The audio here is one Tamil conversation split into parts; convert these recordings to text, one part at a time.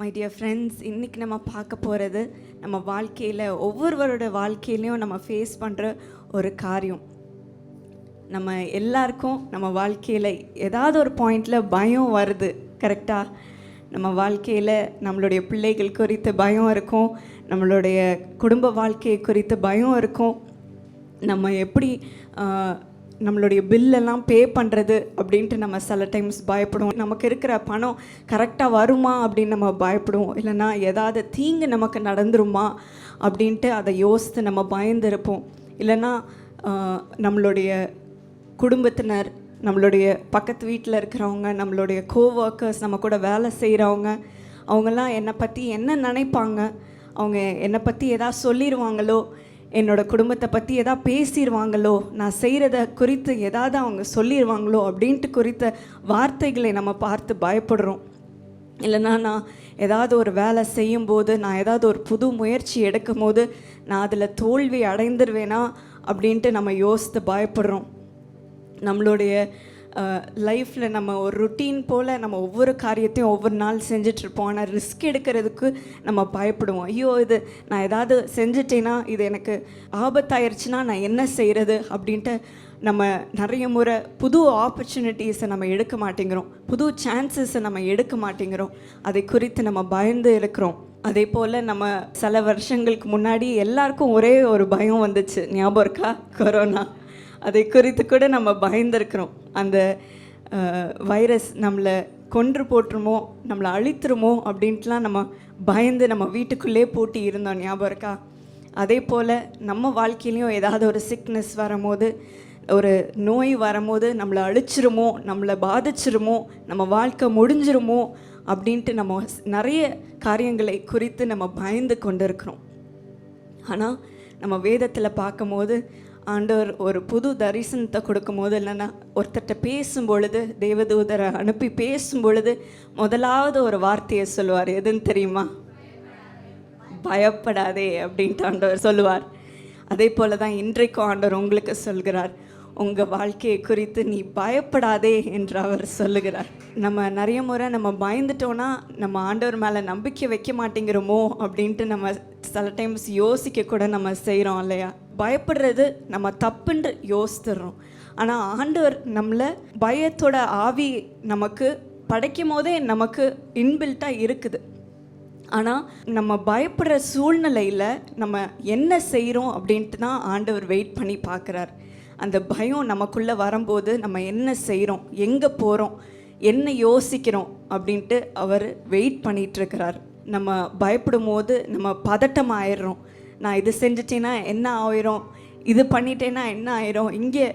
மை டியர் ஃப்ரெண்ட்ஸ் இன்றைக்கி நம்ம பார்க்க போகிறது நம்ம வாழ்க்கையில் ஒவ்வொருவரோட வாழ்க்கையிலையும் நம்ம ஃபேஸ் பண்ணுற ஒரு காரியம். நம்ம எல்லாருக்கும் நம்ம வாழ்க்கையில் ஏதாவது ஒரு பாயிண்டில் பயம் வருது கரெக்டாக நம்ம வாழ்க்கையில் நம்மளுடைய பிள்ளைகள் குறித்து பயம் இருக்கும் நம்மளுடைய குடும்ப வாழ்க்கையை குறித்து பயம் இருக்கும். நம்ம எப்படி நம்மளுடைய பில்லெல்லாம் பே பண்ணுறது அப்படின்ட்டு நம்ம சில டைம்ஸ் பயப்படுவோம். நமக்கு இருக்கிற பணம் கரெக்டாக வருமா அப்படின்னு நம்ம பயப்படுவோம். இல்லைன்னா ஏதாவது தீங்கு நமக்கு நடந்துருமா அப்படின்ட்டு அதை யோசித்து நம்ம பயந்துருப்போம். இல்லைனா இல்லைன்னா நம்மளுடைய குடும்பத்தினர் நம்மளுடைய பக்கத்து வீட்டில் இருக்கிறவங்க நம்மளுடைய கோஒர்க்கர்ஸ் நம்ம கூட வேலை செய்கிறவங்க அவங்கெல்லாம் என்னை பற்றி என்ன நினைப்பாங்க? அவங்க என்னை பற்றி எதாவது சொல்லிடுவாங்களோ என்னோட குடும்பத்தை பற்றி எதாவது பேசிடுவாங்களோ நான் செய்கிறத குறித்து எதாவது அவங்க சொல்லிடுவாங்களோ அப்படின்ட்டு குறித்த வார்த்தைகளை நம்ம பார்த்து பயப்படுறோம். இல்லைனா நான் ஏதாவது ஒரு வேலை செய்யும்போது நான் ஏதாவது ஒரு புது முயற்சி எடுக்கும் போது நான் அதில் தோல்வி அடைந்துருவேனா அப்படின்ட்டு நம்ம யோசித்து பயப்படுறோம். நம்மளுடைய லைஃப்பில் நம்ம ஒரு ருட்டீன் போல் நம்ம ஒவ்வொரு காரியத்தையும் ஒவ்வொரு நாள் செஞ்சிட்ருப்போம் ஆனால் ரிஸ்க் எடுக்கிறதுக்கு நம்ம பயப்படுவோம். ஐயோ இது நான் ஏதாவது செஞ்சிட்டேன்னா இது எனக்கு ஆபத்தாயிருச்சுன்னா நான் என்ன செய்கிறது அப்படின்ட்டு நம்ம நிறைய முறை புது ஆப்பர்ச்சுனிட்டிஸை நம்ம எடுக்க மாட்டேங்கிறோம். புது சான்சஸை நம்ம எடுக்க மாட்டேங்கிறோம். அதை குறித்து நம்ம பயந்து இருக்கிறோம். அதே போல் நம்ம சில வருஷங்களுக்கு முன்னாடி எல்லாருக்கும் ஒரே ஒரு பயம் வந்துச்சு. ஞாபகம் இருக்கா? கொரோனா. அதை குறித்து கூட நம்ம பயந்துருக்கிறோம். அந்த வைரஸ் நம்மளை கொன்று போட்டுருமோ நம்மளை அழித்துருமோ அப்படின்ட்டுலாம் நம்ம பயந்து நம்ம வீட்டுக்குள்ளே போட்டி இருந்தோம். ஞாபகம் இருக்கா? அதே போல் நம்ம வாழ்க்கையிலையும் ஏதாவது ஒரு சிக்னஸ் வரும்போது ஒரு நோய் வரும்போது நம்மளை அழிச்சிருமோ நம்மளை பாதிச்சிருமோ நம்ம வாழ்க்கை முடிஞ்சிருமோ அப்படின்ட்டு நம்ம நிறைய காரியங்களை குறித்து நம்ம பயந்து கொண்டு இருக்கிறோம் ஆனால் நம்ம வேதத்தில் பார்க்கும்போது ஆண்டவர் ஒரு புது தரிசனத்தை கொடுக்கும் போது இல்லைன்னா ஒருத்தர்கிட்ட பேசும் பொழுது தேவதூதரை அனுப்பி பேசும் பொழுது முதலாவது ஒரு வார்த்தையை சொல்லுவார். எதுன்னு தெரியுமா? பயப்படாதே அப்படின்ட்டு ஆண்டவர் சொல்லுவார். அதே போல தான் இன்றைக்கும் ஆண்டவர் உங்களுக்கு சொல்கிறார். உங்கள் வாழ்க்கையை குறித்து நீ பயப்படாதே என்று அவர் சொல்லுகிறார். நம்ம நிறைய முறை நம்ம பயந்துட்டோன்னா நம்ம ஆண்டவர் மேலே நம்பிக்கை வைக்க மாட்டேங்கிறோமோ அப்படின்ட்டு நம்ம சில டைம்ஸ் யோசிக்க கூட நம்ம செய்கிறோம் இல்லையா? பயப்படுறது நம்ம தப்புன்று யோசித்துடுறோம் ஆனால் ஆண்டவர் நம்மளை பயத்தோட ஆவி நமக்கு படைக்கும் போதே நமக்கு இன்பில்ட்டாக இருக்குது. ஆனால் நம்ம பயப்படுற சூழ்நிலையில் நம்ம என்ன செய்கிறோம் அப்படின்ட்டு தான் ஆண்டவர் வெயிட் பண்ணி பார்க்குறார். அந்த பயம் நமக்குள்ளே வரும்போது நம்ம என்ன செய்கிறோம் எங்கே போகிறோம் என்ன யோசிக்கிறோம் அப்படின்ட்டு அவர் வெயிட் பண்ணிகிட்ருக்கிறார் நம்ம பயப்படும் போது நம்ம பதட்டம் ஆயிடுறோம் நான் இது செஞ்சிட்டேன்னா என்ன ஆயிரும்? இது பண்ணிட்டேன்னா என்ன ஆயிரும்? இங்கே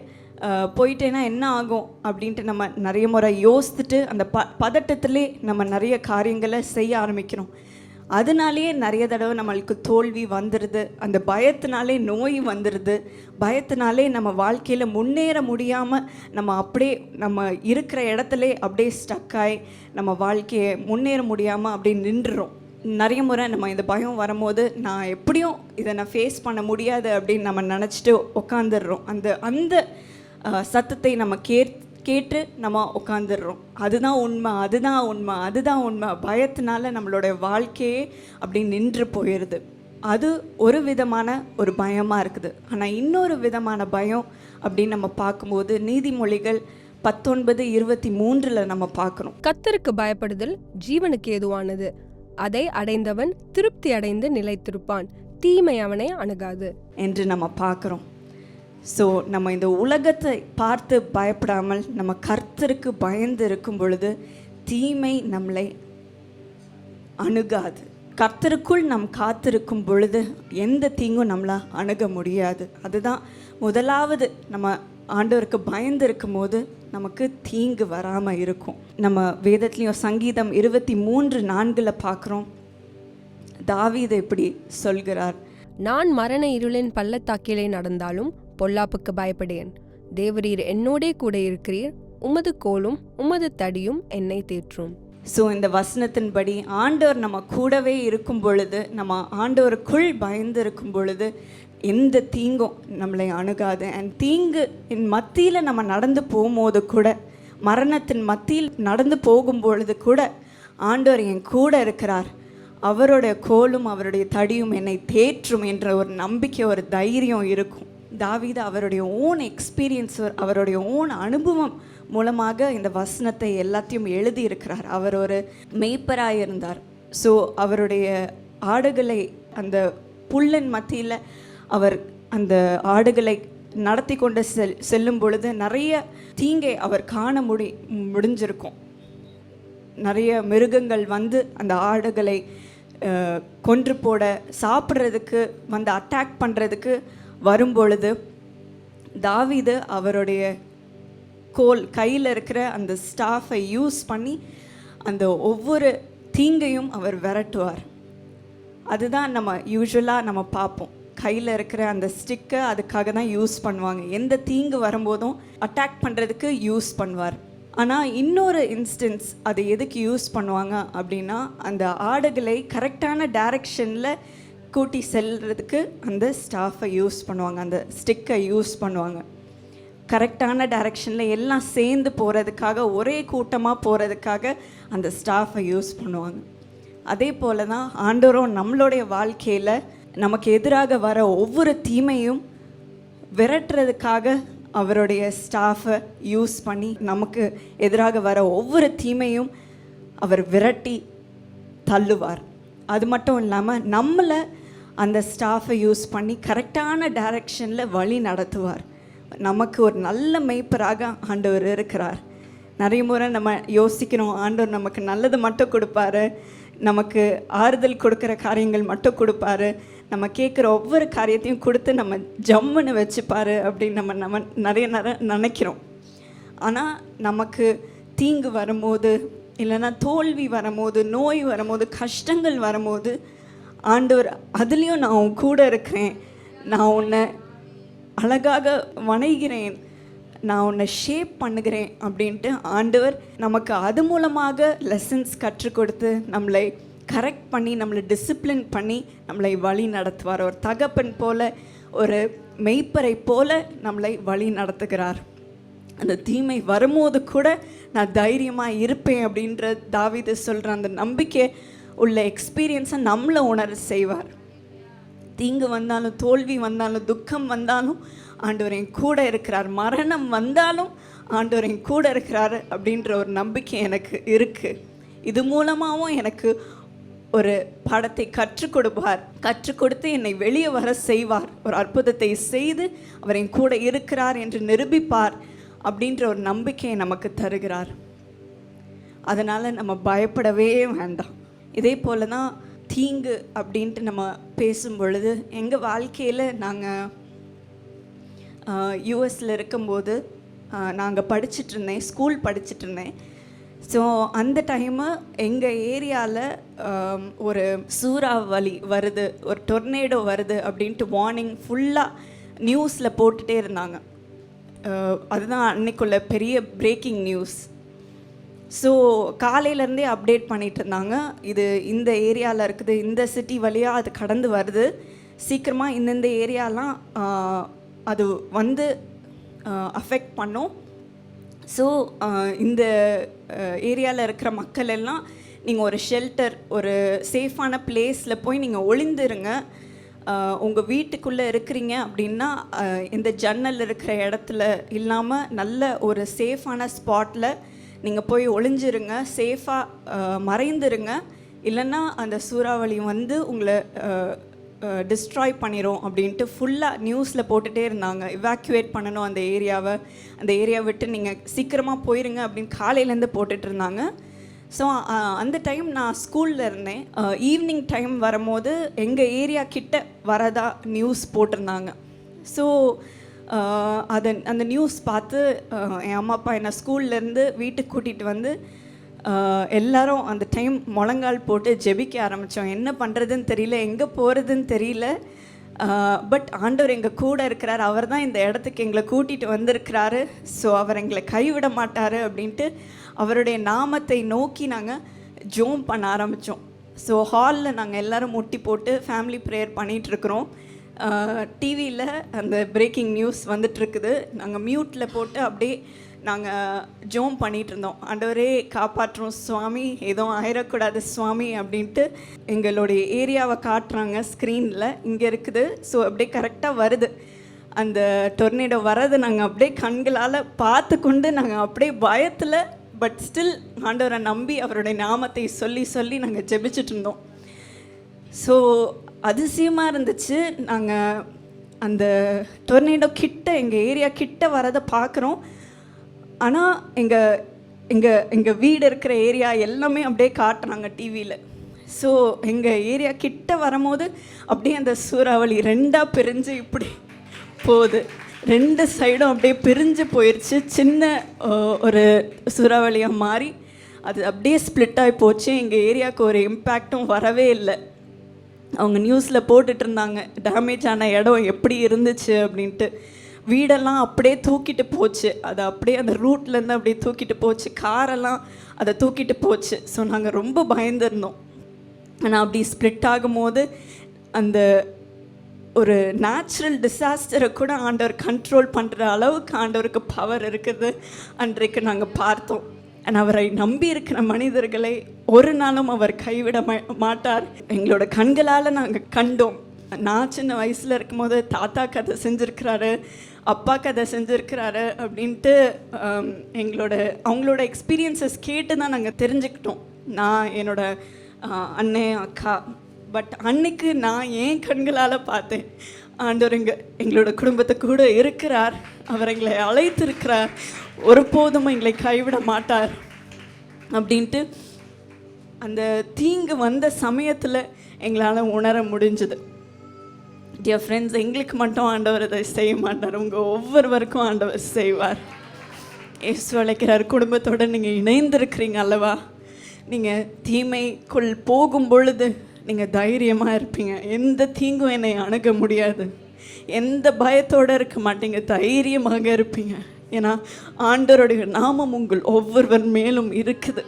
போயிட்டேன்னா என்ன ஆகும்? அப்படின்ட்டு நம்ம நிறைய முறை யோசித்துட்டு அந்த ப பதட்டத்திலே நம்ம நிறைய காரியங்களை செய்ய ஆரம்பிக்கிறோம். அதனாலேயே நிறைய தடவை நம்மளுக்கு தோல்வி வந்துடுது அந்த பயத்தினாலே நோய் வந்துடுது பயத்தினாலே நம்ம வாழ்க்கையில் முன்னேற முடியாமல் நம்ம அப்படியே நம்ம இருக்கிற இடத்துல அப்படியே ஸ்டக் ஆகி நம்ம வாழ்க்கையை முன்னேற முடியாமல் அப்படியே நின்றுறோம். நிறைய முறை நம்ம இந்த பயம் வரும்போது நான் எப்படியும் இதை நான் ஃபேஸ் பண்ண முடியாது அப்படின்னு நம்ம நினச்சிட்டு உட்காந்துடுறோம் அந்த அந்த சத்தத்தை நம்ம கேட் கேட்டு நம்ம உட்காந்துடுறோம் அதுதான் உண்மை அதுதான் உண்மை அதுதான் உண்மை. பயத்தினால நம்மளுடைய வாழ்க்கையே அப்படி நின்று போயிடுது அது ஒரு விதமான ஒரு பயமாக இருக்குது. ஆனால் இன்னொரு விதமான பயம் அப்படின்னு நம்ம பார்க்கும்போது நீதிமொழிகள் பத்தொன்பது இருபத்தி மூன்றில் நம்ம பார்க்குறோம் கத்தருக்கு பயப்படுதல் ஜீவனுக்கு ஏதுவானது. அதை அடைந்தவன் திருப்தி அடைந்து நிலைத்திருப்பான். தீமை அவனை அணுகாது. என்று நம்ம பார்க்குறோம். ஸோ நம்ம இந்த உலகத்தை பார்த்து பயப்படாமல் நம்ம கர்த்தருக்கு பயந்து இருக்கும் பொழுது தீமை நம்மளை அணுகாது. கர்த்தருக்குள் நாம் காத்திருக்கும் பொழுது எந்த தீங்கும் நம்மளை அணுக முடியாது. அதுதான் முதலாவது நம்ம ஆண்டவருக்கு பயந்து இருக்கும்போது நமக்கு தீங்கு வராமல் இருக்கும். நம்ம வேதத்துலேயும் சங்கீதம் இருபத்தி மூன்று நான்கில் பார்க்குறோம். தாவீது இப்படி சொல்கிறார். நான் மரண இருளின் பள்ளத்தாக்கிலே நடந்தாலும் பொல்லாப்புக்கு பயப்படேன். தேவரீர் என்னோடே கூட இருக்கிறீர். உமது கோலும் உமது தடியும் என்னை தேற்றும். ஸோ இந்த வசனத்தின்படி ஆண்டவர் நம்ம கூடவே இருக்கும் பொழுது நம்ம ஆண்டவருக்குள் பயந்து இருக்கும் பொழுது எந்த தீங்கும் நம்மளை அணுகாது. அண்ட் தீங்கு இன் மத்தியில் நம்ம நடந்து போகும்போது கூட மரணத்தின் மத்தியில் நடந்து போகும் பொழுது கூட ஆண்டவர் என் கூட இருக்கிறார். அவருடைய கோலும் அவருடைய தடியும் என்னை தேற்றும் என்ற ஒரு நம்பிக்கை ஒரு தைரியம் இருக்கும். தாவீது அவருடைய ஓன் எக்ஸ்பீரியன்ஸ் அவருடைய ஓன் அனுபவம் மூலமாக இந்த வசனத்தை எல்லாத்தையும் எழுதி இருக்கிறார் அவர் ஒரு மெய்ப்பராக இருந்தார் ஸோ அவருடைய ஆடுகளை அந்த புல்லன் மத்தியில் அவர் அந்த ஆடுகளை நடத்தி கொண்டு செல் செல்லும் பொழுது நிறைய தீங்கை அவர் காண முடி முடிஞ்சிருக்கும். நிறைய மிருகங்கள் வந்து அந்த ஆடுகளை கொன்று போட சாப்பிட்றதுக்கு வந்து அட்டாக் பண்ணுறதுக்கு வரும்பொழுது தாவிது அவருடைய கோல் கையில் இருக்கிற அந்த ஸ்டாஃபை யூஸ் பண்ணி அந்த ஒவ்வொரு தீங்கையும் அவர் விரட்டுவார். அதுதான் நம்ம யூஸ்வலாக நம்ம பார்ப்போம். கையில் இருக்கிற அந்த ஸ்டிக்கை அதுக்காக தான் யூஸ் பண்ணுவாங்க. எந்த தீங்கு வரும்போதும் அட்டாக் பண்ணுறதுக்கு யூஸ் பண்ணுவார். ஆனால் இன்னொரு இன்ஸ்டன்ஸ் அதை எதுக்கு யூஸ் பண்ணுவாங்க அப்படின்னா அந்த ஆடுகளை கரெக்டான டைரக்ஷனில் கூட்டி செல்றதுக்கு அந்த ஸ்டாஃபை யூஸ் பண்ணுவாங்க. அந்த ஸ்டிக்கை யூஸ் பண்ணுவாங்க. கரெக்டான டைரக்ஷனில் எல்லாம் சேர்ந்து போகிறதுக்காக ஒரே கூட்டமாக போகிறதுக்காக அந்த ஸ்டாஃபை யூஸ் பண்ணுவாங்க. அதே போல தான் ஆண்டோரும் நம்மளுடைய வாழ்க்கையில் நமக்கு எதிராக வர ஒவ்வொரு தீமையும் விரட்டுறதுக்காக அவருடைய ஸ்டாஃபை யூஸ் பண்ணி நமக்கு எதிராக வர ஒவ்வொரு தீமையும் அவர் விரட்டி தள்ளுவார். அது மட்டும் இல்லாமல் நம்மளை அந்த ஸ்டாஃபை யூஸ் பண்ணி கரெக்டான டைரக்ஷனில் வழி நடத்துவார். நமக்கு ஒரு நல்ல மெய்ப்பராக ஆண்டவர் இருக்கிறார். நிறைய முறை நம்ம யோசிக்கிறோம் ஆண்டவர் நமக்கு நல்லது மட்டும் கொடுப்பாரு. நமக்கு ஆறுதல் கொடுக்குற காரியங்கள் மட்டும் கொடுப்பாரு. நம்ம கேட்குற ஒவ்வொரு காரியத்தையும் கொடுத்து நம்ம ஜம்முன்னு வச்சுப்பார் அப்படின்னு நம்ம நம்ம நிறைய நிறைய நினைக்கிறோம். ஆனால் நமக்கு தீங்கு வரும்போது இல்லைன்னா தோல்வி வரும்போது நோய் வரும்போது கஷ்டங்கள் வரும்போது ஆண்டவர் அதுலேயும் நான் உன் கூட இருக்கிறேன். நான் உன்னை அழகாக வணைகிறேன் நான் உன்னை ஷேப் பண்ணுகிறேன் அப்படின்ட்டு ஆண்டவர் நமக்கு அது மூலமாக லெசன்ஸ் கற்றுக் கொடுத்து நம்மளை கரெக்ட் பண்ணி நம்மளை டிசிப்ளின் பண்ணி நம்மளை வழி நடத்துவார். ஒரு தகப்பன் போல ஒரு மெய்ப்பரை போல நம்மளை வழி நடத்துகிறார். அந்த தீமை வரும்போது கூட நான் தைரியமாக இருப்பேன் அப்படின்ற தாவீது சொல்கிற அந்த நம்பிக்கை உள்ள எக்ஸ்பீரியன்ஸை நம்மளை உணர செய்வார். தீங்கு வந்தாலும் தோல்வி வந்தாலும் துக்கம் வந்தாலும் ஆண்டவர் என் கூட இருக்கிறார். மரணம் வந்தாலும் ஆண்டவர் என் கூட இருக்கிறார் அப்படின்ற ஒரு நம்பிக்கை எனக்கு இருக்குது இது மூலமாகவும் எனக்கு ஒரு பாடத்தை கற்றுக் கொடுப்பார். கற்றுக் கொடுத்து என்னை வெளியே வர செய்வார். ஒரு அற்புதத்தை செய்து அவர் என் கூட இருக்கிறார் என்று நிரூபிப்பார் அப்படின்ற ஒரு நம்பிக்கையை நமக்கு தருகிறார். அதனால் நம்ம பயப்படவே வேண்டாம். இதே போல தான் தீங்கு அப்படின்ட்டு நம்ம பேசும் பொழுது எங்கள் வாழ்க்கையில் நாங்கள் யூஎஸில் இருக்கும்போது நாங்கள் படிச்சுட்டு இருந்தேன் ஸ்கூல் படிச்சுட்டு இருந்தேன். ஸோ அந்த டைமு எங்கள் ஏரியாவில் um, ஒரு சூறாவளி வருது ஒரு டொர்னேடோ வருது அப்படின்ட்டு வார்னிங் ஃபுல்லாக நியூஸில் போட்டுகிட்டே இருந்தாங்க. Uh, அதுதான் அன்னைக்குள்ள பெரிய பிரேக்கிங் நியூஸ் ஸோ காலையிலேருந்தே அப்டேட் பண்ணிட்டு இருந்தாங்க. இது இந்த ஏரியாவில் இருக்குது இந்த சிட்டி வழியாக அது கடந்து வருது. சீக்கிரமாக இந்தந்த ஏரியாலாம் uh, அது வந்து uh, அஃபெக்ட் பண்ணும். ஸோ uh, இந்த uh, ஏரியாவில் இருக்கிற மக்கள் எல்லாம் நீங்கள் ஒரு ஷெல்டர் ஒரு சேஃபான பிளேஸில் போய் நீங்கள் ஒளிந்துருங்க. Uh, உங்கள் வீட்டுக்குள்ளே இருக்கிறீங்க அப்படின்னா இந்த ஜன்னல் இருக்கிற இடத்துல இல்லாமல் நல்ல ஒரு சேஃபான ஸ்பாட்டில் நீங்கள் போய் ஒளிஞ்சிருங்க. சேஃபாக மறைந்துருங்க. இல்லைன்னா அந்த சூறாவளி வந்து உங்களை டிஸ்ட்ராய் பண்ணிடும் அப்படின்ட்டு ஃபுல்லாக நியூஸில் போட்டுகிட்டே இருந்தாங்க. இவாக்குவேட் பண்ணணும் அந்த ஏரியாவை. அந்த ஏரியா விட்டு நீங்கள் சீக்கிரமாக போயிருங்க அப்படின்னு காலையிலேருந்து போட்டுட்டு இருந்தாங்க. ஸோ அந்த டைம் நான் ஸ்கூலில் இருந்தேன். ஈவினிங் டைம் வரும்போது எங்கள் ஏரியா கிட்ட வரதா நியூஸ் போட்டிருந்தாங்க. ஸோ அதை அந்த நியூஸ் பார்த்து என் அம்மா அப்பா என்னை ஸ்கூல்லேருந்து வீட்டுக்கு கூட்டிகிட்டு வந்து எல்லாரும் அந்த டைம் முழங்கால் போட்டு ஜெபிக்க ஆரம்பித்தோம் என்ன பண்ணுறதுன்னு தெரியல எங்கே போகிறதுன்னு தெரியல. பட் ஆண்டவர் எங்கள் கூட இருக்கிறார். அவர் தான் இந்த இடத்துக்கு எங்களை கூட்டிகிட்டு வந்திருக்கிறாரு. ஸோ அவர் எங்களை கைவிட மாட்டார் அப்படின்ட்டு அவருடைய நாமத்தை நோக்கி நாங்கள் ஜோம் பண்ண ஆரம்பித்தோம் ஸோ ஹாலில் நாங்கள் எல்லோரும் முட்டி போட்டு ஃபேமிலி ப்ரேயர் பண்ணிகிட்ருக்குறோம் டிவியில் அந்த பிரேக்கிங் நியூஸ் வந்துட்டுருக்குது நாங்கள் மியூட்டில் போட்டு அப்படியே நாங்கள் ஜோம் பண்ணிகிட்டு இருந்தோம் ஆண்டவரே காப்பாற்றுறோம் சுவாமி. எதுவும் ஆயிடக்கூடாது சுவாமி அப்படின்ட்டு எங்களுடைய ஏரியாவை காட்டுறாங்க ஸ்க்ரீனில். இங்கே இருக்குது. ஸோ அப்படியே கரெக்டாக வருது. அந்த டொர்னேடோ வரது நாங்கள் அப்படியே கண்களால் பார்த்து கொண்டு நாங்கள் அப்படியே பயத்தில் பட் ஸ்டில் ஆண்டவரை நம்பி அவருடைய நாமத்தை சொல்லி சொல்லி நாங்கள் ஜெபிச்சுட்டு இருந்தோம் ஸோ அதிசயமாக இருந்துச்சு. நாங்கள் அந்த டொர்னேடோ கிட்ட எங்கள் ஏரியா கிட்ட வரதை பார்க்குறோம். ஆனால் எங்கள் எங்கள் எங்கள் வீடு இருக்கிற ஏரியா எல்லாமே அப்படியே காட்டுறாங்க டிவியில் ஸோ எங்கள் ஏரியா கிட்ட வரும்போது அப்படியே அந்த சூறாவளி ரெண்டாக பிரிஞ்சு இப்படி போகுது. ரெண்டு சைடும் அப்படியே பிரிஞ்சு போயிடுச்சு சின்ன ஒரு சூறாவளியாக மாறி அது அப்படியே ஸ்ப்ளிட் ஆகி போச்சு. எங்கள் ஏரியாவுக்கு ஒரு இம்பேக்டும் வரவே இல்லை. அவங்க நியூஸில் போட்டுட்ருந்தாங்க டேமேஜ் ஆன இடம் எப்படி இருந்துச்சு அப்படின்ட்டு. வீடெல்லாம் அப்படியே தூக்கிட்டு போச்சு. அது அப்படியே அந்த ரூட்லேருந்து அப்படியே தூக்கிட்டு போச்சு. காரெல்லாம் அதை தூக்கிட்டு போச்சு. ஸோ நாங்கள் ரொம்ப பயந்துருந்தோம். ஆனால் அப்படி ஸ்ப்ளிட் ஆகும்போது அந்த ஒரு நேச்சுரல் டிசாஸ்டரை கூட ஆண்டவர் கண்ட்ரோல் பண்ணுற அளவுக்கு ஆண்டவருக்கு பவர் இருக்குது. அன்றைக்கு நாங்கள் பார்த்தோம். And அவரை நம்பி இருக்கிற மனிதர்களை ஒரு நாளும் அவர் கைவிட மா- மாட்டார். எங்களோட கண்களால் நாங்கள் கண்டோம். நான் சின்ன வயசில் இருக்கும்போது தாத்தா கதை செஞ்சுருக்கிறாரு அப்பா கதை செஞ்சுருக்கிறாரு அப்படின்ட்டு எங்களோட அவங்களோட எக்ஸ்பீரியன்சஸ் கேட்டு தான் நாங்கள் தெரிஞ்சுக்கிட்டோம். நான் என்னோட அண்ணன் அக்கா. பட் அன்னைக்கு நான் ஏன் கண்களால் பார்த்தேன்? ஆண்டவர் எங்கள் எங்களோட குடும்பத்தை கூட இருக்கிறார். அவர் எங்களை அழைத்திருக்கிறார். ஒருபோதும் எங்களை கைவிட மாட்டார் அப்படின்ட்டு அந்த தீங்கு வந்த சமயத்தில் எங்களால் உணர முடிஞ்சுது. டியர் ஃப்ரெண்ட்ஸ் எங்களுக்கு மட்டும் ஆண்டவர் இதை செய்ய மாட்டார். உங்கள் ஒவ்வொருவருக்கும் ஆண்டவர் செய்வார். ஏசு அழைக்கிறார் குடும்பத்தோடு நீங்கள் இணைந்திருக்கிறீங்க அல்லவா? நீங்கள் தீமைக்குள் போகும் பொழுது நீங்கள் தைரியமாக இருப்பீங்க. எந்த தீங்கும் என்னை அணுக முடியாது. எந்த பயத்தோடு இருக்க மாட்டீங்க தைரியமாக இருப்பீங்க. ஏன்னா ஆண்டவருடைய நாமம் உங்கள் ஒவ்வொருவர் மேலும் இருக்குது.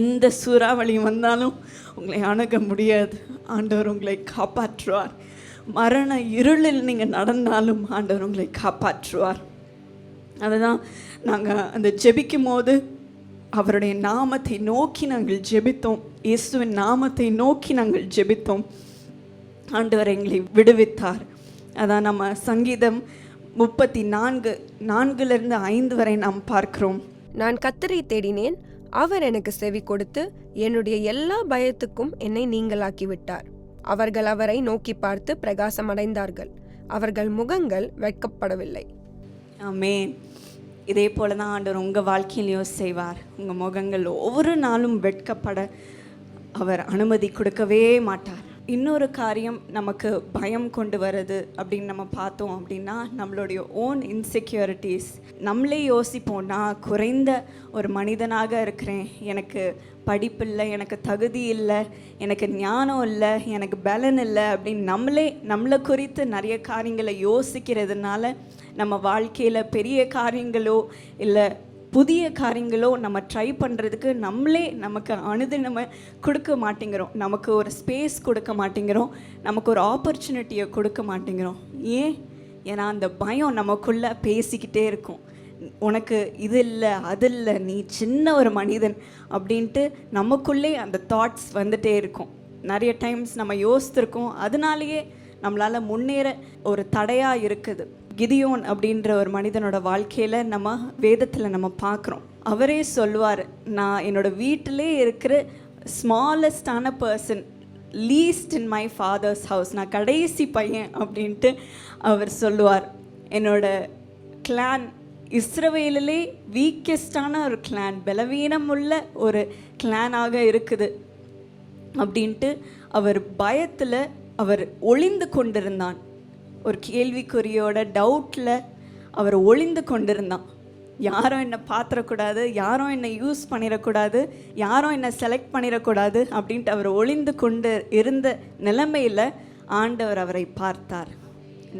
எந்த சூறாவளி வந்தாலும் உங்களை அணுக முடியாது. ஆண்டவர் உங்களை காப்பாற்றுவார். மரண இருளில் நீங்கள் நடந்தாலும் ஆண்டவர் உங்களை காப்பாற்றுவார். அதுதான் நாங்கள் அந்த ஜெபிக்கும் போது அவருடைய நாமத்தை நோக்கி நாங்கள் ஜெபித்தோம். இயேசுவின் நாமத்தை நோக்கி நாங்கள் ஜெபித்தோம். ஆண்டவர் எங்களை விடுவித்தார். அதான் நம்ம சங்கீதம் முப்பத்தி நான்கு நான்குலேருந்து ஐந்து வரை நாம் பார்க்கிறோம். நான் கத்தரை தேடினேன் அவர் எனக்கு செவி கொடுத்து என்னுடைய எல்லா பயத்துக்கும் என்னை நீங்களாக்கி விட்டார் அவர்கள் அவரை நோக்கி பார்த்து பிரகாசமடைந்தார்கள். அவர்கள் முகங்கள் வெட்கப்படவில்லை. ஆமே இதே போல தான் ஆண்டவர் உங்கள் வாழ்க்கையிலையும் செய்வார் உங்கள் முகங்கள் ஒவ்வொரு நாளும் வெட்கப்பட அவர் அனுமதி கொடுக்கவே மாட்டார். இன்னொரு காரியம் நமக்கு பயம் கொண்டு வருது அப்படின்னு நம்ம பார்த்தோம் அப்படின்னா நம்மளுடைய ஓன் இன்செக்யூரிட்டிஸ் நம்மளே யோசிப்போம் நான் குறைந்த ஒரு மனிதனாக இருக்கிறேன். எனக்கு படிப்பு இல்லை எனக்கு தகுதி இல்லை எனக்கு ஞானம் இல்லை எனக்கு பலன் இல்லை அப்படின்னு நம்மளே நம்மளை குறித்து நிறைய காரியங்களை யோசிக்கிறதுனால நம்ம வாழ்க்கையில் பெரிய காரியங்களோ இல்லை புதிய காரியங்களோ நம்ம ட்ரை பண்ணுறதுக்கு நம்மளே நமக்கு அனுதினம கொடுக்க மாட்டேங்கிறோம். நமக்கு ஒரு ஸ்பேஸ் கொடுக்க மாட்டேங்கிறோம். நமக்கு ஒரு ஆப்பர்ச்சுனிட்டியை கொடுக்க மாட்டேங்கிறோம். ஏன்? ஏன்னா அந்த பயம் நமக்குள்ளே பேசிக்கிட்டே இருக்கும். உனக்கு இது இல்லை அது இல்லை நீ சின்ன ஒரு மனிதன் அப்படின்ட்டு நமக்குள்ளே அந்த தாட்ஸ் வந்துட்டே இருக்கும். நிறைய டைம்ஸ் நம்ம யோசித்திருக்கோம். அதனாலேயே நம்மளால் முன்னேற ஒரு தடையாக இருக்குது. கிதியோன் அப்படின்ற ஒரு மனிதனோட வாழ்க்கையில் நம்ம வேதத்தில் நம்ம பார்க்குறோம். அவரே சொல்லுவார் நான் என்னோட வீட்டிலே இருக்கிற ஸ்மாலஸ்டான person least in my father's house நான் கடைசி பையன் அப்படின்ட்டு அவர் சொல்லுவார். என்னோட கிளான் இஸ்ரவேலிலே வீக்கஸ்டான ஒரு கிளான் பலவீனமுள்ள ஒரு கிளானாக இருக்குது. அப்படின்ட்டு அவர் பயத்தில் அவர் ஒளிந்து கொண்டிருந்தான். ஒரு கேள்விக்குறியோட டவுட்டில் அவர் ஒளிந்து கொண்டிருந்தான். யாரும் என்னை பாத்திரக்கூடாது யாரும் என்னை யூஸ் பண்ணிடக்கூடாது யாரும் என்னை செலக்ட் பண்ணிடக்கூடாது அப்படின்ட்டு அவர் ஒளிந்து கொண்டு இருந்த நிலைமையில் ஆண்டவர் அவரை பார்த்தார்.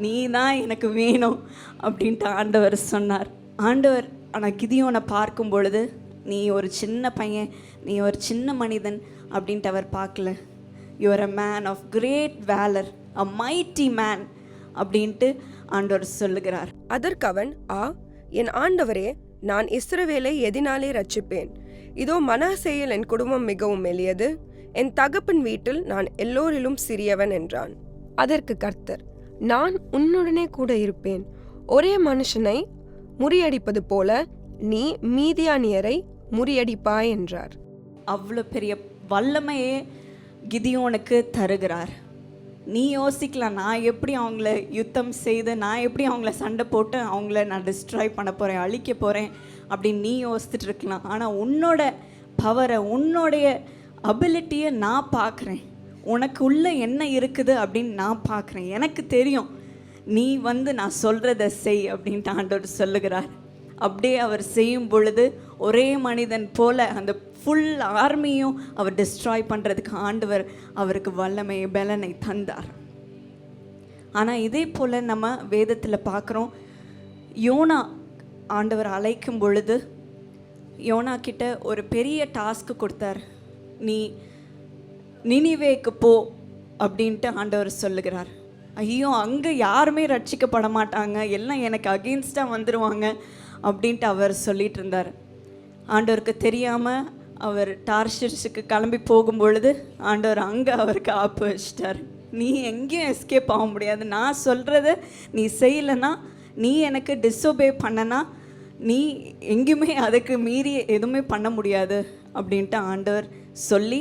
நீ தான் எனக்கு வேணும் அப்படின்ட்டு ஆண்டவர் சொன்னார். ஆண்டவர் ஆனால் கிதியோனை பார்க்கும் பொழுது நீ ஒரு சின்ன பையன் நீ ஒரு சின்ன மனிதன் அப்படின்ட்டு அவர் பார்க்கல. Your a man of great valour a mighty man அப்படின்ட்டு ஆண்டவர் சொல்லுகிறார். அதற்கு அவன் ஆ என் ஆண்டவரே நான் இஸ்ரவேலை எதினாலே ரட்சிப்பேன் இதோ மனாசேயில் என் குடும்பம் மிகவும் எளியது என் தகப்பன் வீட்டில் நான் எல்லோரிலும் சிறியவன் என்றான். அதற்கு கர்த்தர் நான் உன்னுடனே கூட இருப்பேன். ஒரே மனுஷனை முறியடிப்பது போல நீ மீதியானியரை முறியடிப்பாய் என்றார். அவ்வளோ பெரிய வல்லமையே கிதியோனுக்கு தருகிறார். நீ யோசிக்கலாம் நான் எப்படி அவங்கள யுத்தம் செய்து நான் எப்படி அவங்கள சண்டை போட்டு அவங்கள நான் டிஸ்ட்ராய் பண்ண போகிறேன் அழிக்க போகிறேன் அப்படின்னு நீ யோசிச்சுட்டு இருக்கலாம். ஆனால் உன்னோட பவரை உன்னோடைய அபிலிட்டியை நான் பார்க்குறேன் உனக்கு உள்ள என்ன இருக்குது அப்படின்னு நான் பார்க்குறேன் எனக்கு தெரியும். நீ வந்து நான் சொல்கிறத செய் அப்படின்ட்டு ஆண்டவர் சொல்லுகிறார். அப்படியே அவர் செய்யும் பொழுது ஒரே மனிதன் போல அந்த ஃபுல் ஆர்மியும் அவர் டிஸ்ட்ராய் பண்ணுறதுக்கு ஆண்டவர் அவருக்கு வல்லமை பலனை தந்தார். ஆனால் இதே போல் நம்ம வேதத்தில் பார்க்குறோம் யோனா ஆண்டவர் அழைக்கும் பொழுது யோனா கிட்ட ஒரு பெரிய டாஸ்க் கொடுத்தார். நீ நினிவேக்கு போ அப்படின்ட்டு ஆண்டவர் சொல்லுகிறார். ஐயோ அங்கே யாருமே ரட்சிக்கப்பட மாட்டாங்க எல்லாம் எனக்கு அகெயின்ஸ்டாக வந்துடுவாங்க அப்படின்ட்டு அவர் சொல்லிட்டு இருந்தார் ஆண்டவருக்கு தெரியாமல் அவர் டார்ச்சர்ஸுக்கு கிளம்பி போகும்பொழுது ஆண்டவர் அங்கே அவருக்கு ஆப்பு வச்சிட்டார். நீ எங்கேயும் எஸ்கேப் ஆக முடியாது. நான் சொல்கிறத நீ செய்யலைன்னா நீ எனக்கு டிஸ்ஒபே பண்ணனா நீ எங்கேயுமே அதுக்கு மீறி எதுவுமே பண்ண முடியாது அப்படின்ட்டு ஆண்டவர் சொல்லி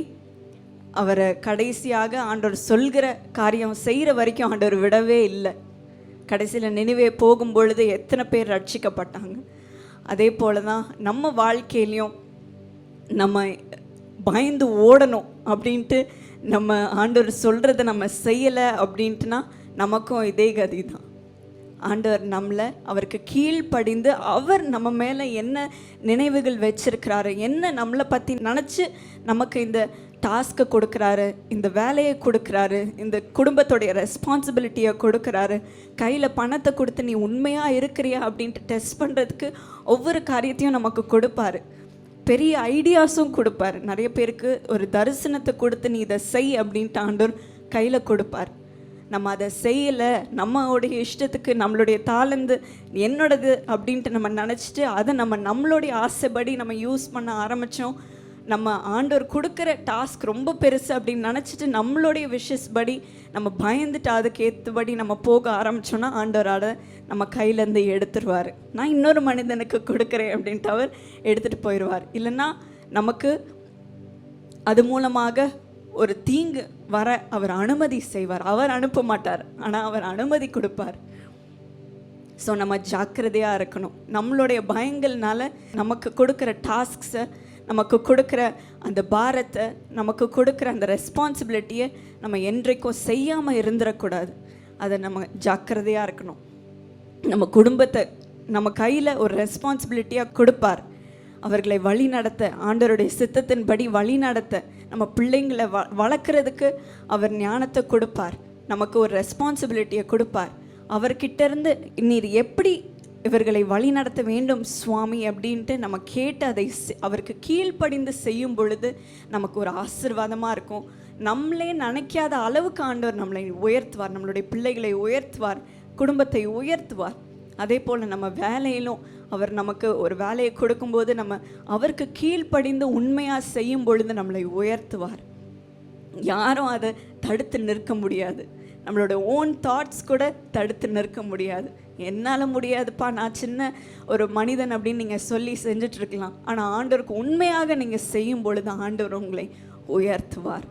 அவரை கடைசியாக ஆண்டவர் சொல்கிற காரியம் செய்கிற வரைக்கும் ஆண்டவர் விடவே இல்லை. கடைசியில் நினைவே போகும் பொழுது எத்தனை பேர் ரட்சிக்கப்பட்டாங்க? அதே போல தான் நம்ம வாழ்க்கையிலையும் நம்ம பயந்து ஓடணும் அப்படின்ட்டு நம்ம ஆண்டவர் சொல்கிறத நம்ம செய்யலை அப்படின்ட்டுனா நமக்கும் இதே கதி தான் ஆண்டவர் நம்மளை அவருக்கு கீழ்ப்படிந்து அவர் நம்ம மேலே என்ன நினைவுகள் வச்சிருக்கிறாரு என்ன நம்மளை பற்றி நினச்சி நமக்கு இந்த டாஸ்க்கை கொடுக்குறாரு இந்த வேலையை கொடுக்குறாரு இந்த குடும்பத்துடைய ரெஸ்பான்சிபிலிட்டியை கொடுக்குறாரு. கையில் பணத்தை கொடுத்து நீ உண்மையாக இருக்கிறியா அப்படின்ட்டு டெஸ்ட் பண்ணுறதுக்கு ஒவ்வொரு காரியத்தையும் நமக்கு கொடுப்பாரு. பெரிய ஐடியாஸும் கொடுப்பார். நிறைய பேருக்கு ஒரு தரிசனத்தை கொடுத்து நீ இதை செய் அப்படின்ட்டு ஆண்டோர் கையில் கொடுப்பார். நம்ம அதை செய்யலை நம்மளுடைய இஷ்டத்துக்கு நம்மளுடைய தாளந்து என்னோடது அப்படின்ட்டு நம்ம நினச்சிட்டு அதை நம்ம நம்மளுடைய ஆசைப்படி நம்ம யூஸ் பண்ண ஆரம்பித்தோம் நம்ம ஆண்டவர் கொடுக்குற டாஸ்க் ரொம்ப பெருசு அப்படின்னு நினச்சிட்டு நம்மளுடைய விஷஸ் படி நம்ம பயந்துட்டு அதுக்கு ஏற்றபடி நம்ம போக ஆரம்பித்தோன்னா ஆண்டவரால் நம்ம கையிலேருந்து எடுத்துருவார். நான் இன்னொரு மனிதனுக்கு கொடுக்குறேன் அப்படின்ட்டு அவர் எடுத்துகிட்டு போயிடுவார் இல்லைன்னா நமக்கு அது மூலமாக ஒரு தீங்கு வர அவர் அனுமதி செய்வார். அவர் அனுப்ப மாட்டார். ஆனால் அவர் அனுமதி கொடுப்பார். ஸோ நம்ம ஜாக்கிரதையாக இருக்கணும். நம்மளுடைய பயங்கள்னால நமக்கு கொடுக்குற டாஸ்க்ஸை நமக்கு கொடுக்குற அந்த பாரத்தை நமக்கு கொடுக்குற அந்த ரெஸ்பான்சிபிலிட்டியை நம்ம என்றைக்கும் செய்யாமல் இருந்துடக்கூடாது அதை நம்ம ஜாக்கிரதையாக இருக்கணும். நம்ம குடும்பத்தை நம்ம கையில் ஒரு ரெஸ்பான்சிபிலிட்டியாக கொடுப்பார். அவர்களை வழி நடத்த ஆண்டவருடைய சித்தத்தின்படி வழி நடத்த நம்ம பிள்ளைங்களை வ வளர்க்குறதுக்கு அவர் ஞானத்தை கொடுப்பார். நமக்கு ஒரு ரெஸ்பான்சிபிலிட்டியை கொடுப்பார். அவர்கிட்ட இருந்து நீர் எப்படி இவர்களை வழி நடத்த வேண்டும் சுவாமி அப்படின்ட்டு நம்ம கேட்டு அதை அவருக்கு கீழ்ப்படிந்து செய்யும் பொழுது நமக்கு ஒரு ஆசீர்வாதமாக இருக்கும். நம்மளே நினைக்காத அளவுக்கு ஆண்டவர் நம்மளை உயர்த்துவார் நம்மளுடைய பிள்ளைகளை உயர்த்துவார் குடும்பத்தை உயர்த்துவார். அதே போல் நம்ம வேலையிலும் அவர் நமக்கு ஒரு வேலையை கொடுக்கும்போது நம்ம அவருக்கு கீழ்ப்படிந்து உண்மையாக செய்யும் பொழுது நம்மளை உயர்த்துவார். யாரும் அதை தடுத்து நிற்க முடியாது. நம்மளோட ஓன் தாட்ஸ் கூட தடுத்து நிற்க முடியாது. என்னால் முடியாதுப்பா. நான் சின்ன ஒரு மனிதன் அப்படின்னு நீங்கள் சொல்லி செஞ்சுட்டு இருக்கலாம் ஆனால் ஆண்டவருக்கு உண்மையாக நீங்கள் செய்யும் பொழுது ஆண்டவர் உங்களை உயர்த்துவார்.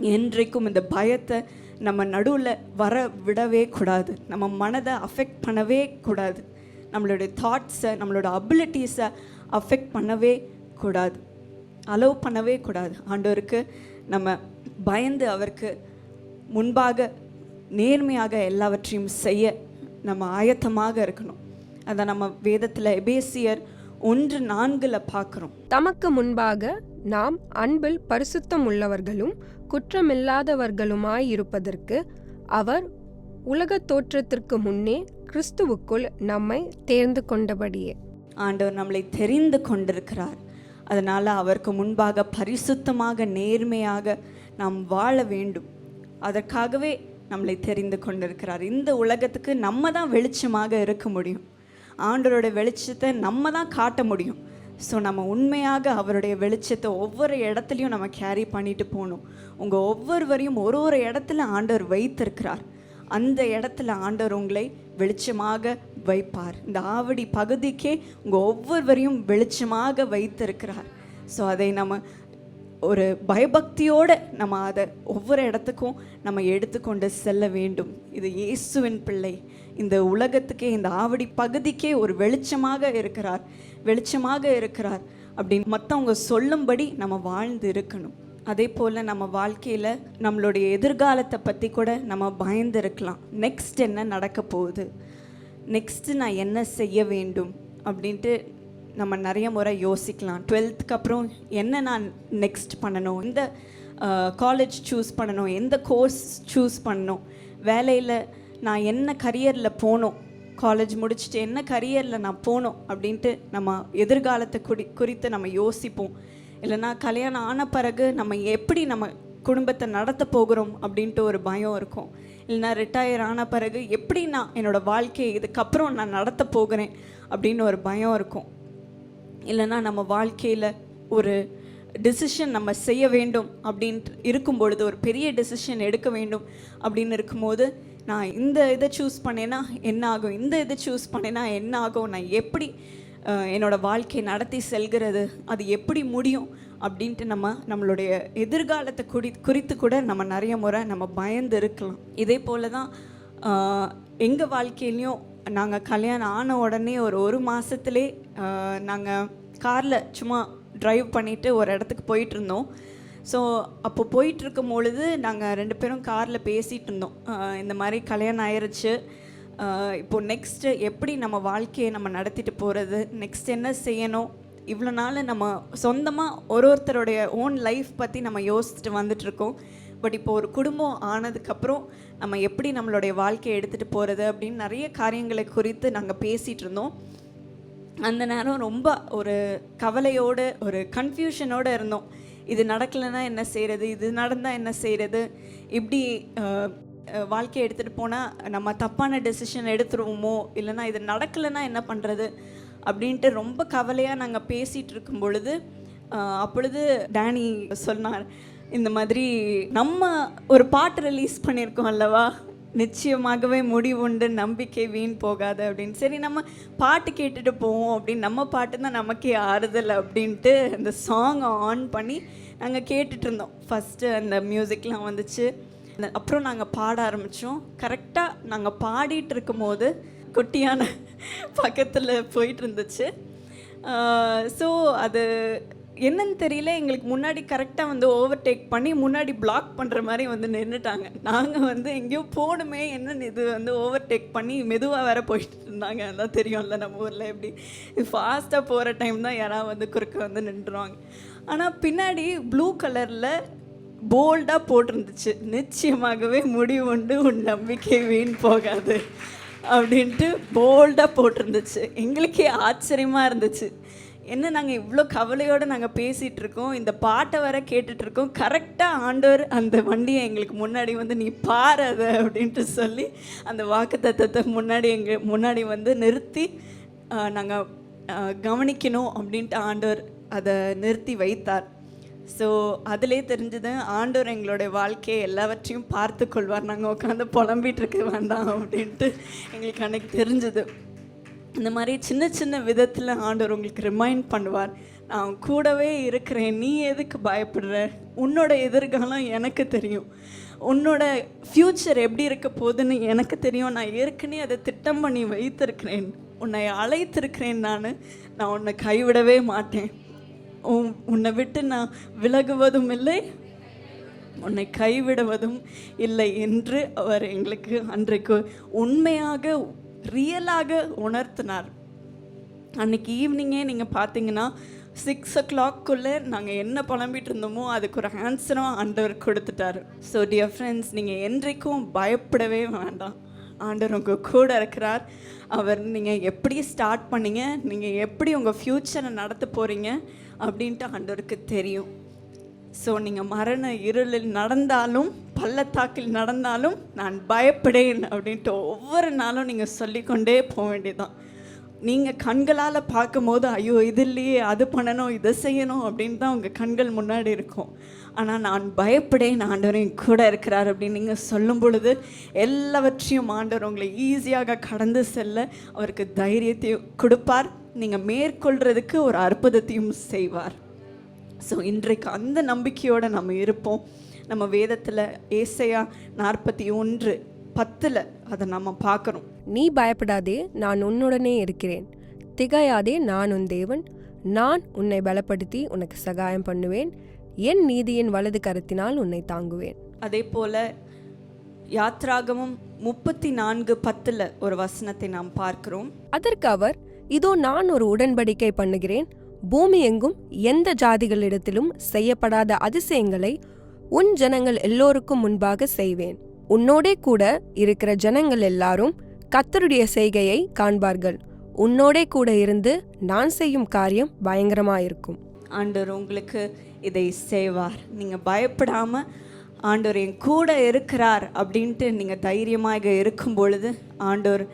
என்றைக்கும் இந்த பயத்தை நம்ம நடுவில் வர விடவே கூடாது. நம்ம மனதை அஃபெக்ட் பண்ணவே கூடாது. நம்மளுடைய தாட்ஸை நம்மளோட அபிலிட்டிஸை அஃபெக்ட் பண்ணவே கூடாது. அலோவ் பண்ணவே கூடாது. ஆண்டவருக்கு நம்ம பயந்து அவருக்கு முன்பாக நேர்மையாக எல்லாவற்றையும் செய்ய நம்ம ஆயத்தமாக இருக்கணும். அதை நம்ம வேதத்தில் எபேசியர் ஒன்று நான்கில் பார்க்குறோம். தமக்கு முன்பாக நாம் அன்பில் பரிசுத்தம் உள்ளவர்களும் குற்றமில்லாதவர்களுமாய் இருப்பதற்கு அவர் உலகத் தோற்றத்திற்கு முன்னே கிறிஸ்துவுக்குள் நம்மை தேர்ந்து கொண்டபடியே. ஆண்டவர் நம்மளை தெரிந்து கொண்டிருக்கிறார். அதனால் அவருக்கு முன்பாக பரிசுத்தமாக நேர்மையாக நாம் வாழ வேண்டும். அதற்காகவே நம்மளை தெரிந்து கொண்டிருக்கிறார். இந்த உலகத்துக்கு நம்ம தான் வெளிச்சமாக இருக்க முடியும். ஆண்டவரோட வெளிச்சத்தை நம்ம தான் காட்ட முடியும். ஸோ நம்ம உண்மையாக அவருடைய வெளிச்சத்தை ஒவ்வொரு இடத்துலையும் நம்ம கேரி பண்ணிட்டு போகணும். உங்கள் ஒவ்வொருவரையும் ஒரு ஒரு இடத்துல ஆண்டவர் வைத்திருக்கிறார். அந்த இடத்துல ஆண்டவர் உங்களை வெளிச்சமாக வைப்பார். இந்த ஆவடி பகுதிக்கே உங்கள் ஒவ்வொருவரையும் வெளிச்சமாக வைத்திருக்கிறார். ஸோ அதை நம்ம ஒரு பயபக்தியோடு நம்ம அதை ஒவ்வொரு இடத்துக்கும் நம்ம எடுத்துக்கொண்டு செல்ல வேண்டும். இது இயேசுவின் பிள்ளை. இந்த உலகத்துக்கே இந்த ஆவடி பகுதிக்கே ஒரு வெளிச்சமாக இருக்கிறார். வெளிச்சமாக இருக்கிறார். அப்படின்னு மற்றவங்க சொல்லும்படி நம்ம வாழ்ந்து இருக்கணும். அதே போல் நம்ம வாழ்க்கையில் நம்மளுடைய எதிர்காலத்தை பற்றி கூட நம்ம பயந்து இருக்கலாம் நெக்ஸ்ட் என்ன நடக்க போகுது? நெக்ஸ்ட்டு நான் என்ன செய்ய வேண்டும்? அப்படின்ட்டு நம்ம நிறைய முறை யோசிக்கலாம். டுவெல்த்துக்கு அப்புறம் என்ன நான் நெக்ஸ்ட் பண்ணணும்? எந்த காலேஜ் சூஸ் பண்ணணும்? எந்த கோர்ஸ் சூஸ் பண்ணணும்? வேலையில் நான் என்ன கரியரில் போகணும்? காலேஜ் முடிச்சுட்டு என்ன கரியரில் நான் போகணும்? அப்படின்ட்டு நம்ம எதிர்காலத்தை குறி குறித்து நம்ம யோசிப்போம். இல்லைன்னா கல்யாணம் ஆன பிறகு நம்ம எப்படி நம்ம குடும்பத்தை நடத்த போகிறோம்? அப்படின்ட்டு ஒரு பயம் இருக்கும். இல்லைன்னா ரிட்டையர் ஆன பிறகு எப்படி நான் என்னோடய வாழ்க்கையை இதுக்கப்புறம் நான் நடத்த போகிறேன்? அப்படின்னு ஒரு பயம் இருக்கும். இல்லைன்னா நம்ம வாழ்க்கையில் ஒரு டிசிஷன் நம்ம செய்ய வேண்டும் அப்படின்ட்டு இருக்கும் பொழுது ஒரு பெரிய டிசிஷன் எடுக்க வேண்டும் அப்படின்னு இருக்கும்போது நான் இந்த இதை சூஸ் பண்ணேன்னா என்ன ஆகும்? இந்த இதை சூஸ் பண்ணேன்னா என்ன ஆகும்? நான் எப்படி என்னோடய வாழ்க்கை வாழ்க்கையை நடத்தி செல்கிறது? அது எப்படி முடியும்? அப்படின்ட்டு நம்ம நம்மளுடைய எதிர்காலத்தை குறி குறித்து கூட நம்ம நிறைய முறை நம்ம பயந்து இருக்கலாம். இதே போல தான் எங்கள் வாழ்க்கையிலையும் நாங்கள் கல்யாணம் ஆன உடனே ஒரு ஒரு மாதத்துலே நாங்கள் காரில் சும்மா ட்ரைவ் பண்ணிவிட்டு ஒரு இடத்துக்கு போயிட்டுருந்தோம் ஸோ அப்போ போயிட்டுருக்கும் பொழுது நாங்கள் ரெண்டு பேரும் காரில் பேசிகிட்டு இருந்தோம். இந்த மாதிரி கல்யாணம் ஆயிடுச்சு இப்போது நெக்ஸ்ட்டு எப்படி நம்ம வாழ்க்கையை நம்ம நடத்திட்டு போகிறது நெக்ஸ்ட் என்ன செய்யணும்? இவ்வளோ நாள் நம்ம சொந்தமாக ஒரு ஒருத்தருடைய ஓன் லைஃப் பற்றி நம்ம யோசிச்சுட்டு வந்துட்டுருக்கோம் பட் இப்போ ஒரு குடும்பம் ஆனதுக்கப்புறம் நம்ம எப்படி நம்மளுடைய வாழ்க்கையை எடுத்துகிட்டு போகிறது அப்படின்னு நிறைய காரியங்களை குறித்து நாங்கள் பேசிகிட்டு இருந்தோம். அந்த நேரம் ரொம்ப ஒரு கவலையோடு ஒரு கன்ஃபியூஷனோடு இருந்தோம். இது நடக்கலைன்னா என்ன செய்கிறது இது நடந்தால் என்ன செய்கிறது இப்படி வாழ்க்கையை எடுத்துகிட்டு போனால் நம்ம தப்பான டெசிஷன் எடுத்துருவோமோ? இல்லைன்னா இது நடக்கலைன்னா என்ன பண்ணுறது அப்படின்ட்டு ரொம்ப கவலையாக நாங்கள் பேசிகிட்டு இருக்கும் பொழுது அப்பொழுது டேனி சொன்னார் இந்த மாதிரி நம்ம ஒரு பாட்டு ரிலீஸ் பண்ணியிருக்கோம் அல்லவா? நிச்சயமாகவே முடிவுண்டு நம்பிக்கை வீண் போகாது அப்படின்னு. சரி நம்ம பாட்டு கேட்டுட்டு போவோம் அப்படின்னு நம்ம பாட்டு தான் நமக்கே ஆறுதல் அப்படின்ட்டு அந்த சாங்கை ஆன் பண்ணி நாங்கள் கேட்டுட்டு இருந்தோம். ஃபஸ்ட்டு அந்த மியூசிக்லாம் வந்துச்சு. அப்புறம் நாங்கள் பாட ஆரம்பித்தோம் கரெக்டாக நாங்கள் பாடிட்டு இருக்கும்போது குட்டியான பக்கத்தில் போயிட்டு இருந்துச்சு. ஸோ அது என்னன்னு தெரியல எங்களுக்கு முன்னாடி கரெக்டாக வந்து ஓவர்டேக் பண்ணி முன்னாடி பிளாக் பண்ணுற மாதிரி வந்து நின்றுட்டாங்க நாங்கள் வந்து எங்கேயோ போகணுமே என்னன்னு இது வந்து ஓவர்டேக் பண்ணி மெதுவாக வேற போயிட்டு இருந்தாங்க. அதான் தெரியும்ல நம்ம ஊரில் எப்படி. ஃபாஸ்ட்டாக போகிற டைம் தான் யாராவது வந்து குறுக்க வந்து நின்றுவாங்க ஆனால் பின்னாடி ப்ளூ கலரில் போல்டாக போட்டிருந்துச்சு. நிச்சயமாகவே முடிவு உண்டு உன் நம்பிக்கை வீண் போகாது அப்படின்ட்டு போல்டாக போட்டிருந்துச்சு. எங்களுக்கே ஆச்சரியமாக இருந்துச்சு. என்ன நாங்கள் இவ்வளோ கவலையோடு நாங்கள் பேசிகிட்டு இருக்கோம் இந்த பாட்டை வர கேட்டுட்டு இருக்கோம் கரெக்டாக ஆண்டவர் அந்த வண்டியை எங்களுக்கு முன்னாடி வந்து நீ பாரு அதை அப்படின்ட்டு சொல்லி அந்த வாக்குத்தத்தத்தை முன்னாடி எங்கள் முன்னாடி வந்து நிறுத்தி நாங்கள் கவனிக்கணும் அப்படின்ட்டு ஆண்டவர் அதை நிறுத்தி வைத்தார். ஸோ அதிலே தெரிஞ்சது ஆண்டவர் எங்களுடைய வாழ்க்கையை எல்லாவற்றையும் பார்த்து கொள்வார். நாங்கள் உட்காந்து புலம்பிட்டு இருக்க வேண்டாம் அப்படின்ட்டு எங்களுக்கு அன்னைக்கு தெரிஞ்சது. இந்த மாதிரி சின்ன சின்ன விதத்தில் ஆண்டவர் உங்களுக்கு ரிமைண்ட் பண்ணுவார். நான் கூடவே இருக்கிறேன். நீ எதுக்கு பயப்படுற? உன்னோட எதிர்காலம் எனக்கு தெரியும். உன்னோட ஃப்யூச்சர் எப்படி இருக்க போகுதுன்னு எனக்கு தெரியும். நான் ஏற்கனவே அதை திட்டம் பண்ணி வைத்திருக்கிறேன். உன்னை அழைத்திருக்கிறேன் நான். நான் உன்னை கைவிடவே மாட்டேன். உன்னை விட்டு நான் விலகுவதும் இல்லை. உன்னை கைவிடுவதும் இல்லை என்று அவர் எங்களுக்கு அன்றைக்கு உண்மையாக ரியலாக உணர்த்தினார். அன்னைக்கு ஈவினிங்கே நீங்கள் பார்த்தீங்கன்னா சிக்ஸ் ஓ கிளாக்குள்ளே நாங்கள் என்ன புலம்பிட்டு இருந்தோமோ அதுக்கு ஒரு ஆன்சரும் ஆண்டவர் கொடுத்துட்டாரு. ஸோ டியர் ஃப்ரெண்ட்ஸ் நீங்கள் என்றைக்கும் பயப்படவே வேண்டாம். ஆண்டவர் உங்கள் கூட இருக்கிறார். அவர் நீங்கள் எப்படி ஸ்டார்ட் பண்ணீங்க நீங்கள் எப்படி உங்கள் ஃப்யூச்சரை நடத்த போகிறீங்க அப்படின்ட்டு ஆண்டவருக்கு தெரியும். ஸோ நீங்கள் மரண இருளில் நடந்தாலும் பள்ளத்தாக்கில் நடந்தாலும் நான் பயப்படேன் அப்படின்ட்டு ஒவ்வொரு நாளும் நீங்கள் சொல்லிக்கொண்டே போக வேண்டியதுதான். நீங்கள் கண்களால் பார்க்கும்போது ஐயோ இது இல்லையே அது பண்ணணும் இதை செய்யணும் அப்படின்னு தான் உங்கள் கண்கள் முன்னாடி இருக்கும். ஆனால் நான் பயப்படேன் ஆண்டவர் என் கூட இருக்கிறார் அப்படின்னு நீங்கள் சொல்லும் பொழுது எல்லாவற்றையும் ஆண்டவர் உங்களை ஈஸியாக கடந்து செல்ல அவருக்கு தைரியத்தையும் கொடுப்பார். நீங்கள் மேற்கொள்கிறதுக்கு ஒரு அற்புதத்தையும் செய்வார். ஸோ இன்றைக்கு அந்த நம்பிக்கையோடு நம்ம இருப்போம். நம்ம வேதத்தில் ஏசையா நாற்பத்தி ஒன்று பத்தில் அதை நம்ம பார்க்குறோம் நீ பயப்படாதே நான் உன்னுடனே இருக்கிறேன். திகையாதே நான் உன் தேவன். நான் உன்னை பலப்படுத்தி உனக்கு சகாயம் பண்ணுவேன். என் நீதியின் வலது கரத்தினால் உன்னை தாங்குவேன். அதே போல் யாத்ராகமும் முப்பத்தி நான்கு பத்தில் ஒரு வசனத்தை நாம் பார்க்கிறோம். அதற்கு அவர் இதோ நான் ஒரு உடன்படிக்கை பண்ணுகிறேன். பூமி எங்கும் எந்த ஜாதிகளிடத்திலும் செய்யப்படாத அதிசயங்களை உன் ஜனங்கள் எல்லோருக்கும் முன்பாக செய்வேன். உன்னோடே கூட இருக்கிற ஜனங்கள் எல்லாரும் கத்தருடைய செய்கையை காண்பார்கள். உன்னோடே கூட இருந்து நான் செய்யும் காரியம் பயங்கரமாயிருக்கும். ஆண்டவர் உங்களுக்கு இதை செய்வார். நீங்கள் பயப்படாமல் ஆண்டவர் என் கூட இருக்கிறார் அப்படின்ட்டு நீங்கள் தைரியமாக இருக்கும் பொழுது ஆண்டோர்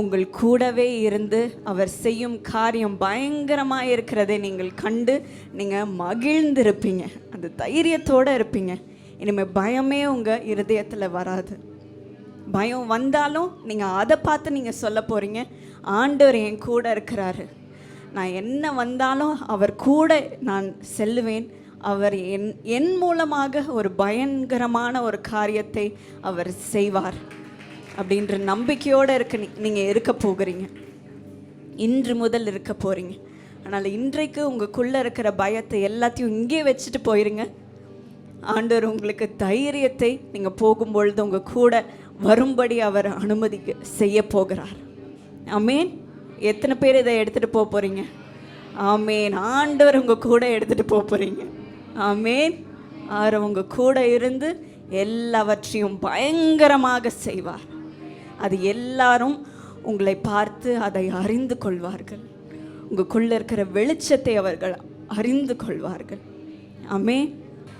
உங்கள் கூடவே இருந்து அவர் செய்யும் காரியம் பயங்கரமாக இருக்கிறதை நீங்கள் கண்டு நீங்கள் மகிழ்ந்திருப்பீங்க. அந்த தைரியத்தோடு இருப்பீங்க. இனிமேல் பயமே உங்கள் இருதயத்தில் வராது. பயம் வந்தாலும் நீங்கள் அதை பார்த்து நீங்கள் சொல்ல போகிறீங்க ஆண்டவர் என் கூட இருக்கிறாரு. நான் என்ன வந்தாலும் அவர் கூட நான் செல்லுவேன் அவர் என் என் மூலமாக ஒரு பயங்கரமான ஒரு காரியத்தை அவர் செய்வார். அப்படின்ற நம்பிக்கையோடு இருக்க நீ- நீங்கள் இருக்க போகிறீங்க. இன்று முதல் இருக்க போகிறீங்க அதனால் இன்றைக்கு உங்களுக்குள்ளே இருக்கிற பயத்தை எல்லாத்தையும் இங்கே வச்சுட்டு போயிருங்க. ஆண்டவர் உங்களுக்கு தைரியத்தை நீங்கள் போகும்பொழுது உங்கள் கூட வரும்படி அவர் அனுமதிக்க செய்ய போகிறார். ஆமேன். எத்தனை பேர் இதை எடுத்துகிட்டு போக போகிறீங்க ஆமேன். ஆண்டவர் உங்கள் கூட எடுத்துகிட்டு போக போகிறீங்க ஆமேன். அவர் உங்கள் கூட இருந்து எல்லாவற்றையும் பயங்கரமாக செய்வார். அது எல்லாரும் உங்களை பார்த்து அதை அறிந்து கொள்வார்கள். உங்களுக்குள்ளே இருக்கிற வெளிச்சத்தை அவர்கள் அறிந்து கொள்வார்கள். ஆமே.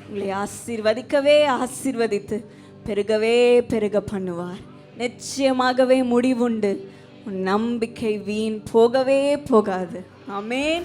உங்களை ஆசீர்வதிக்கவே ஆசீர்வதித்து பெருகவே பெருக பண்ணுவார். நிச்சயமாகவே முடிவுண்டு. உன் நம்பிக்கை வீண் போகவே போகாது. ஆமென்